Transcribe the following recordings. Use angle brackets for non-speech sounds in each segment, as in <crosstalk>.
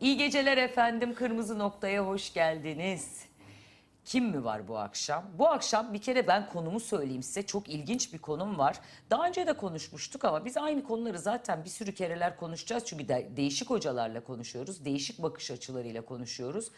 geceler efendim. Kırmızı Nokta'ya hoş geldiniz. Kim mi var bu akşam? Bu akşam bir kere ben konumu söyleyeyim size. Çok ilginç bir konum var. Daha önce de konuşmuştuk ama biz aynı konuları zaten bir sürü kereler konuşacağız. Çünkü de- değişik hocalarla konuşuyoruz. Değişik bakış açılarıyla konuşuyoruz.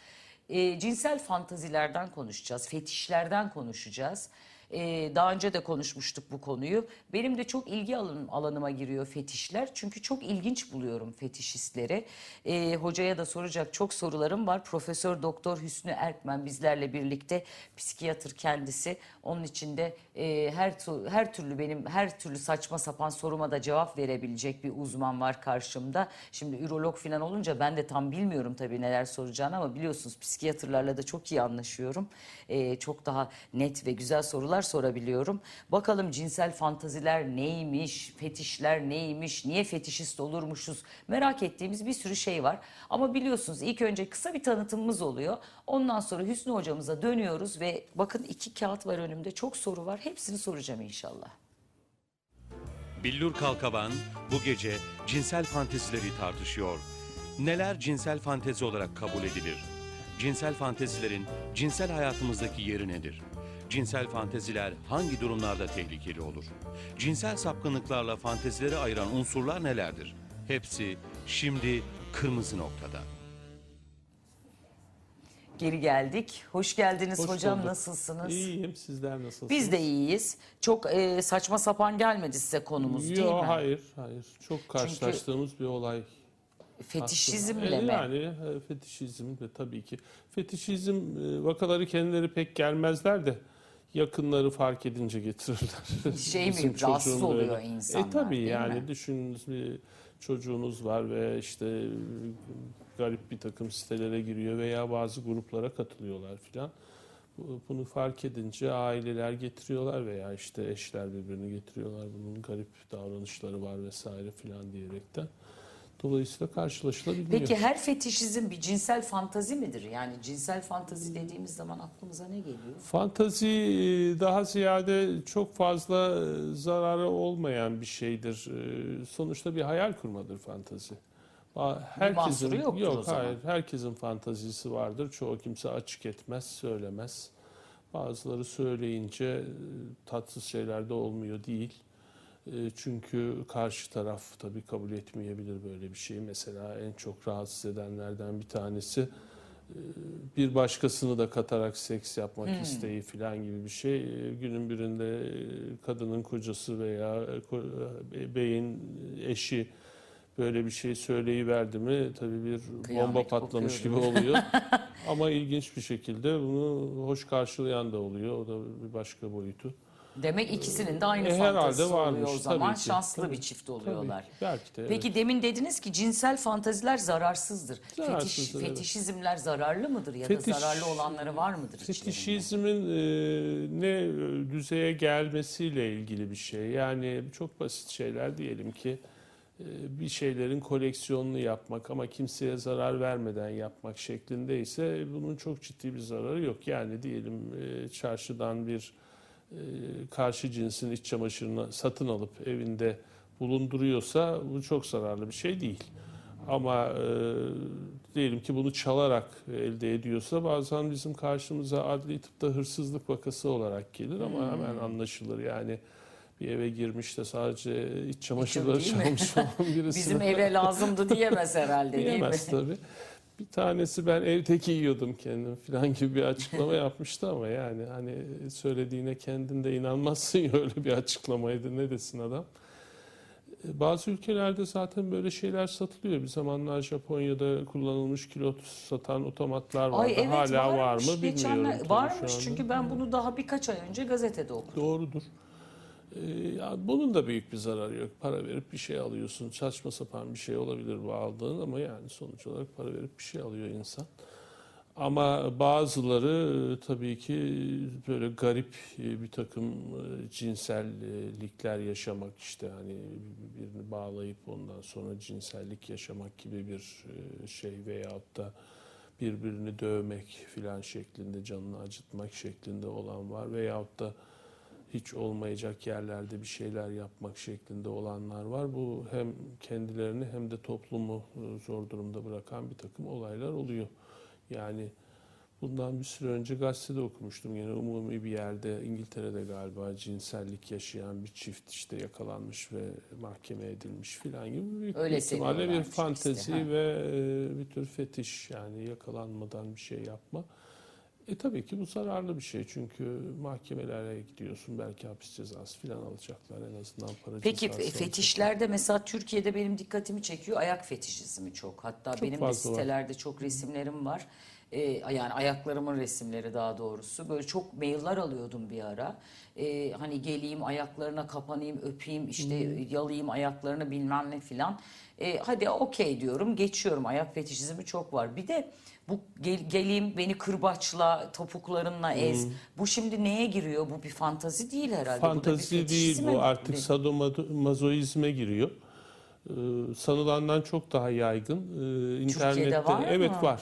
Ee, cinsel fantazilerden konuşacağız. Fetişlerden konuşacağız. Ee, daha önce de konuşmuştuk bu konuyu. Benim de çok ilgi alan- alanıma giriyor fetişler. Çünkü çok ilginç buluyorum fetişistleri. Ee, hocaya da soracak çok sorularım var. Profesör Doktor Hüsnü Erkmen bizlerle birlikte psikiyatr kendisi. Onun için de e, her her türlü benim her türlü saçma sapan soruma da cevap verebilecek bir uzman var karşımda. Şimdi ürolog falan olunca ben de tam bilmiyorum tabii neler soracağını ama biliyorsunuz psikiyatrlarla da çok iyi anlaşıyorum. Ee, çok daha net ve güzel sorular sorabiliyorum. Bakalım cinsel fantaziler neymiş, fetişler neymiş, niye fetişist olurmuşuz merak ettiğimiz bir sürü şey var. Ama biliyorsunuz ilk önce kısa bir tanıtımımız oluyor. Ondan sonra Hüsnü hocamıza dönüyoruz ve bakın iki kağıt var önümde çok soru var. Hepsini soracağım inşallah. Billur Kalkavan bu gece cinsel fantezileri tartışıyor. Neler cinsel fantezi olarak kabul edilir? Cinsel fantezilerin cinsel hayatımızdaki yeri nedir? Cinsel fanteziler hangi durumlarda tehlikeli olur? Cinsel sapkınlıklarla fantezileri ayıran unsurlar nelerdir? Hepsi şimdi kırmızı noktada. Geri geldik. Hoş geldiniz Hoş hocam bulduk. nasılsınız? İyiyim. Sizler nasılsınız? Biz de iyiyiz. Çok e, saçma sapan gelmedi size konumuz değil mi? hayır, hayır. Çok karşılaştığımız bir olay. Fetişizmle aslında. E, mi? Yani e, fetişizm ve tabii ki. Fetişizm e, vakaları kendileri pek gelmezler de yakınları fark edince getirirler. Şey mi, Bizim rahatsız çocuğum da oluyor öyle. insanlar, E tabii yani mi? düşününüz bir çocuğunuz var ve işte e, garip bir takım sitelere giriyor veya bazı gruplara katılıyorlar filan. Bu- Bunu fark edince aileler getiriyorlar veya işte eşler birbirini getiriyorlar. Bunun garip davranışları var vesaire filan diyerekten. Dolayısıyla karşılaşılabiliyor. Peki her fetişizm bir cinsel fantazi midir? Yani cinsel fantazi dediğimiz zaman aklımıza ne geliyor? Fantazi e, daha ziyade çok fazla e, zararı olmayan bir şeydir. E, Sonuçta bir hayal kurmadır fantazi. Herkesin yok o zaman. hayır herkesin fantazisi vardır. Çoğu kimse açık etmez, söylemez. Bazıları söyleyince tatsız şeyler de olmuyor değil. E, Çünkü karşı taraf tabii kabul etmeyebilir böyle bir şeyi. Mesela en çok rahatsız edenlerden bir tanesi e, bir başkasını da katarak seks yapmak Hmm. isteği falan gibi bir şey. E, Günün birinde e, kadının kocası veya e, beyin eşi böyle bir şey söyleyiverdi mi tabii bir bomba Kıyamet patlamış kopuyor, gibi oluyor. <laughs> Ama ilginç bir şekilde bunu hoş karşılayan da oluyor. O da bir başka boyutu. Demek ikisinin de aynı E, fantazisi oluyor varmış, o zaman. ki. Şanslı Tabii, bir çift oluyorlar. Tabii ki, belki de. Peki evet. demin dediniz ki cinsel fantaziler zararsızdır. Fetiş, Zararsızdır, evet. fetişizmler zararlı mıdır ya Fetiş- da zararlı olanları var mıdır? Fetişizmin e, ne düzeye gelmesiyle ilgili bir şey. Yani çok basit şeyler diyelim ki e, bir şeylerin koleksiyonunu yapmak ama kimseye zarar vermeden yapmak şeklinde ise bunun çok ciddi bir zararı yok. Yani diyelim e, çarşıdan bir e, karşı cinsin iç çamaşırını satın alıp evinde bulunduruyorsa bu çok zararlı bir şey değil. Ama e, diyelim ki bunu çalarak elde ediyorsa bazen bizim karşımıza adli tıpta hırsızlık vakası olarak gelir ama hemen anlaşılır. Yani bir eve girmiş de sadece iç çamaşırları çalmış olan <laughs> birisine Bizim eve lazımdı diyemez herhalde değil mi? diyemez tabii. Bir tanesi ben evdeki yiyordum kendim falan gibi bir açıklama <laughs> yapmıştı ama yani hani söylediğine kendin de inanmazsın ya öyle bir açıklamaydı ne desin adam. E, Bazı ülkelerde zaten böyle şeyler satılıyor. Bir zamanlar Japonya'da kullanılmış kilot satan otomatlar vardı. Ay evet Hala var varmış. mı bilmiyorum. Geçenler- varmış çünkü ben bunu daha birkaç ay önce gazetede okudum. Doğrudur. Ee, ya bunun da büyük bir zararı yok. Para verip bir şey alıyorsun. Saçma sapan bir şey olabilir bu aldığın ama yani sonuç olarak para verip bir şey alıyor insan. Ama bazıları e, tabii ki böyle garip e, bir takım e, cinsellikler yaşamak işte hani birini bağlayıp ondan sonra cinsellik yaşamak gibi bir şey veyahut da birbirini dövmek filan şeklinde canını acıtmak şeklinde olan var veyahut da hiç olmayacak yerlerde bir şeyler yapmak şeklinde olanlar var. Bu hem kendilerini hem de toplumu e, zor durumda bırakan bir takım olaylar oluyor. Yani bundan bir süre önce gazetede okumuştum. Yine umumi bir yerde İngiltere'de galiba cinsellik yaşayan bir çift işte yakalanmış ve mahkeme edilmiş filan gibi büyük Öyle bir ihtimalle bir fantezi işte, ve e, bir tür fetiş yani yakalanmadan bir şey yapma. E tabii ki bu zararlı bir şey çünkü mahkemelere gidiyorsun belki hapis cezası filan alacaklar en azından para Peki cezası fe- alacaklar. fetişlerde mesela Türkiye'de benim dikkatimi çekiyor ayak fetişizmi çok. Hatta Çok benim de fazla var. sitelerde çok resimlerim var. Ee, yani ayaklarımın resimleri daha doğrusu. Böyle çok mailler alıyordum bir ara. Ee, hani geleyim ayaklarına kapanayım öpeyim işte yalayayım ayaklarını bilmem ne filan. Ee, hadi okey diyorum geçiyorum ayak fetişizmi çok var. Bir de bu gel, geleyim beni kırbaçla topuklarınla ez. Bu şimdi neye giriyor? Bu bir fantazi değil herhalde. bu Fantazi değil fetişizme bu artık sadomazoizme giriyor. Ee, sanılandan çok daha yaygın. Ee, internette var evet mı? var.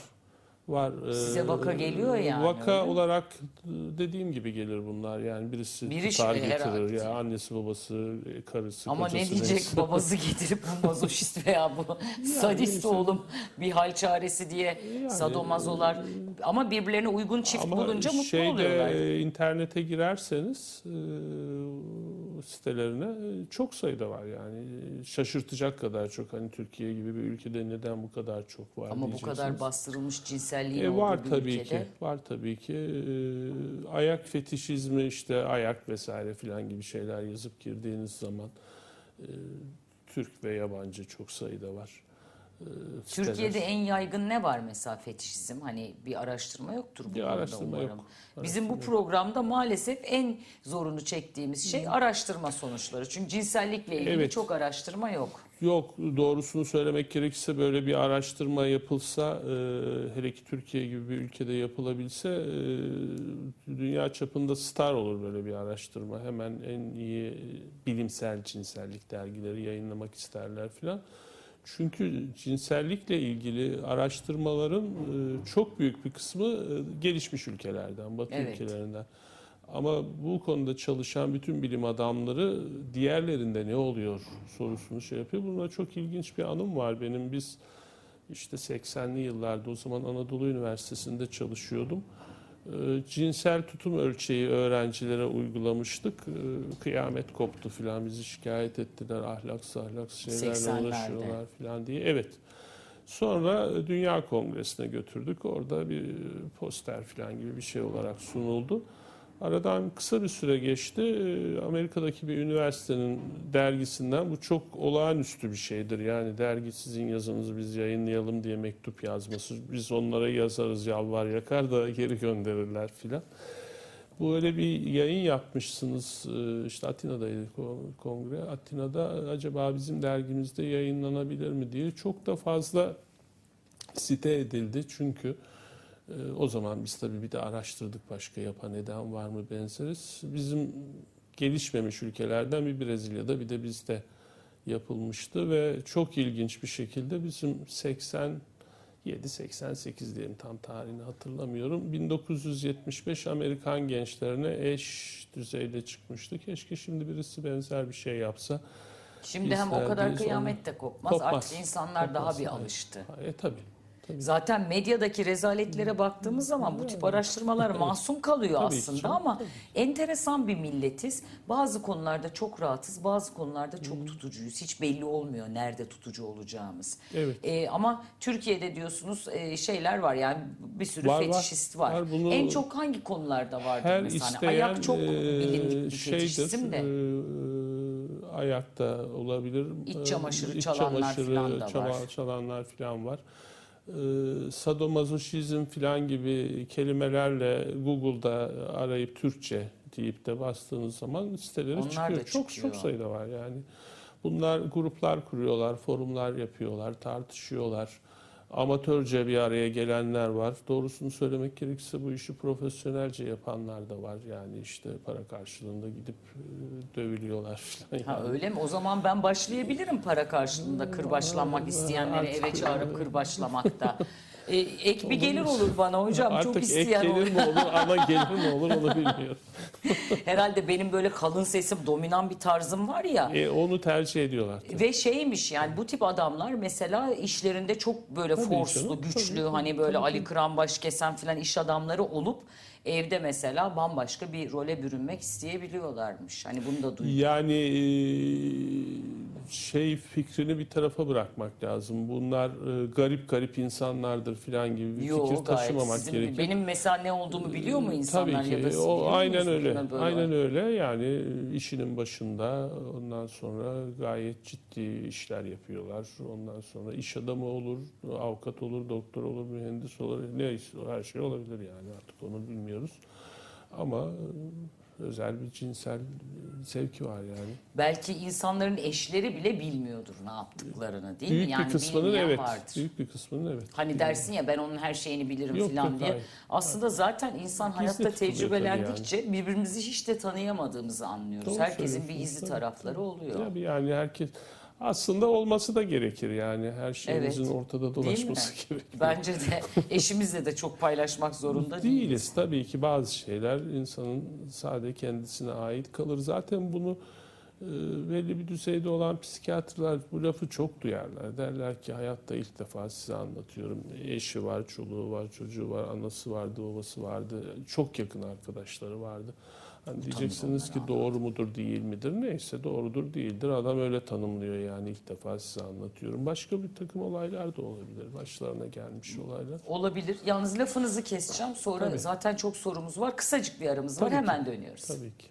Var. Size vaka geliyor yani, Vaka öyle olarak e, dediğim gibi gelir bunlar. Yani birisi Biri tutar şey, getirir ya annesi babası, e, karısı, Ama ne kocası diyecek neyse. babası getirip bu mazoşist veya bu <laughs> sadist işte. oğlum bir hal çaresi diye Yani, sadomazolar ama birbirlerine uygun çift Ama bulunca mutlu şeyde oluyorlar. e, internete girerseniz e, sitelerine e, çok sayıda var yani şaşırtacak kadar çok hani Türkiye gibi bir ülkede neden bu kadar çok var Ama bu kadar bastırılmış cinselliğin E, olduğu var bir tabii ülkede. ki. Var tabii ki. E, ayak fetişizmi işte ayak vesaire filan gibi şeyler yazıp girdiğiniz zaman e, Türk ve yabancı çok sayıda var. E, Türkiye'de siteler. en yaygın ne var mesela fetişizm? Hani bir araştırma yoktur bu Bir konuda araştırma umarım. yok. Bizim bu programda maalesef en zorunu çektiğimiz şey araştırma sonuçları. Çünkü cinsellikle ilgili Evet. çok araştırma yok. Yok doğrusunu söylemek gerekirse böyle bir araştırma yapılsa e, hele ki Türkiye gibi bir ülkede yapılabilse e, dünya çapında star olur böyle bir araştırma. Hemen en iyi bilimsel cinsellik dergileri yayınlamak isterler filan. Çünkü cinsellikle ilgili araştırmaların e, çok büyük bir kısmı e, gelişmiş ülkelerden, Batı Evet. ülkelerinden. Ama bu konuda çalışan bütün bilim adamları diğerlerinde ne oluyor sorusunu şey yapıyor. Buna çok ilginç bir anım var benim. Biz işte 80'li yıllarda o zaman Anadolu Üniversitesi'nde çalışıyordum. Ee, cinsel tutum ölçeği öğrencilere uygulamıştık. Ee, kıyamet koptu filan bizi şikayet ettiler. Ahlaksız ahlaksız şeylerle 80'lerde. uğraşıyorlar filan diye. Evet. Sonra Dünya Kongresi'ne götürdük. Orada bir poster falan gibi bir şey olarak sunuldu. Aradan kısa bir süre geçti. Ee, Amerika'daki bir üniversitenin dergisinden bu çok olağanüstü bir şeydir. Yani dergi sizin yazınızı biz yayınlayalım diye mektup yazması. Biz onlara yazarız yalvar yakar da geri gönderirler filan. Bu öyle bir yayın yapmışsınız. Ee, işte Atina'daydı ko- kongre. Atina'da acaba bizim dergimizde yayınlanabilir mi diye çok da fazla site edildi. Çünkü e, o zaman biz tabii bir de araştırdık başka yapan neden var mı benzeriz. Bizim gelişmemiş ülkelerden bir Brezilya'da bir de bizde yapılmıştı ve çok ilginç bir şekilde bizim 87 88 diyelim tam tarihini hatırlamıyorum. 1975 Amerikan gençlerine eş düzeyde çıkmıştı. Keşke şimdi birisi benzer bir şey yapsa. Şimdi hem o kadar kıyamet de kopmaz. Kopmaz. Artık insanlar daha Kopmaz, bir evet. alıştı. E tabii. Tabii. Zaten medyadaki rezaletlere baktığımız zaman bu tip araştırmalar masum kalıyor Tabii aslında canım, ama tabii. enteresan bir milletiz. Bazı konularda çok rahatız, bazı konularda çok tutucuyuz. Hiç belli olmuyor nerede tutucu olacağımız. Evet. Ee, ama Türkiye'de diyorsunuz e, şeyler var yani bir sürü Var, fetişist var. Var, bunu- en çok hangi konularda vardır Her mesela? İsteyen Ayak çok e, bilindik bir şeydir, fetişizm de. e, ayakta olabilir. İç E, çamaşırı iç çalanlar çamaşırı filan da çala- var. çalanlar falan var. E, sadomazoşizm falan gibi kelimelerle Google'da arayıp Türkçe deyip de bastığınız zaman siteleri Onlar çıkıyor. da Çok çıkıyor. çok sayıda var yani. Bunlar gruplar kuruyorlar, forumlar yapıyorlar, tartışıyorlar. Amatörce bir araya gelenler var. Doğrusunu söylemek gerekirse bu işi profesyonelce yapanlar da var. Yani işte para karşılığında gidip e, dövülüyorlar falan. Ha yani. öyle mi? O zaman ben başlayabilirim para karşılığında kırbaçlanmak isteyenleri Artık- eve çağırıp kırbaçlamakta. E, ek bir gelir olur bana hocam. Artık Çok ek isteyen olur. gelir mi olur, ana gelir mi olur onu bilmiyorum. <laughs> Herhalde benim böyle kalın sesim, dominan bir tarzım var ya. E, onu tercih ediyorlar. tabii. Ve şeymiş yani bu tip adamlar mesela işlerinde çok böyle forslu, güçlü hani böyle. Ali Kıran Başkesen filan iş adamları olup evde mesela bambaşka bir role bürünmek isteyebiliyorlarmış. Hani bunu da duydum. Yani e, şey fikrini bir tarafa bırakmak lazım. Bunlar e, garip garip insanlardır falan gibi bir Yo, fikir taşımamak sizin- gerekir. Benim mesela ne olduğumu biliyor mu insanlar Tabii ki. ya da siz o aynen öyle. Aynen öyle. Yani işinin başında ondan sonra gayet ciddi işler yapıyorlar. Ondan sonra iş adamı olur, avukat olur, doktor olur, mühendis olur. Neyse her şey olabilir yani artık onu bilmiyoruz. Ama e, özel bir cinsel zevki var yani. Belki insanların eşleri bile bilmiyordur ne yaptıklarını değil Büyük mi? Yani bir kısmının evet. vardır. Büyük bir kısmının evet. Hani dersin ya ben onun her şeyini bilirim Yok, falan yok, diye. hayır. Aslında zaten insan Gizli hayatta tecrübelendikçe birbirimizi hiç de tanıyamadığımızı anlıyoruz. Doğru Herkesin bir gizli tarafları oluyor. Tabii yani herkes aslında olması da gerekir yani her şeyimizin Evet. ortada Değil mi? dolaşması <laughs> gerekir. Bence de eşimizle de çok paylaşmak zorunda değiliz. Değiliz tabii ki bazı şeyler insanın sadece kendisine ait kalır. Zaten bunu e, belli bir düzeyde olan psikiyatrlar bu lafı çok duyarlar. Derler ki hayatta ilk defa size anlatıyorum. Eşi var, çoluğu var, çocuğu var, anası vardı, babası vardı. Çok yakın arkadaşları vardı. Hani diyeceksiniz ki doğru mudur değil midir? Neyse doğrudur değildir. Adam öyle tanımlıyor yani ilk defa size anlatıyorum. Başka bir takım olaylar da olabilir. Başlarına gelmiş olaylar. Olabilir. Yalnız lafınızı keseceğim. Sonra Tabii. zaten çok sorumuz var. Kısacık bir aramız var. Tabii ki. Hemen dönüyoruz. Tabii ki.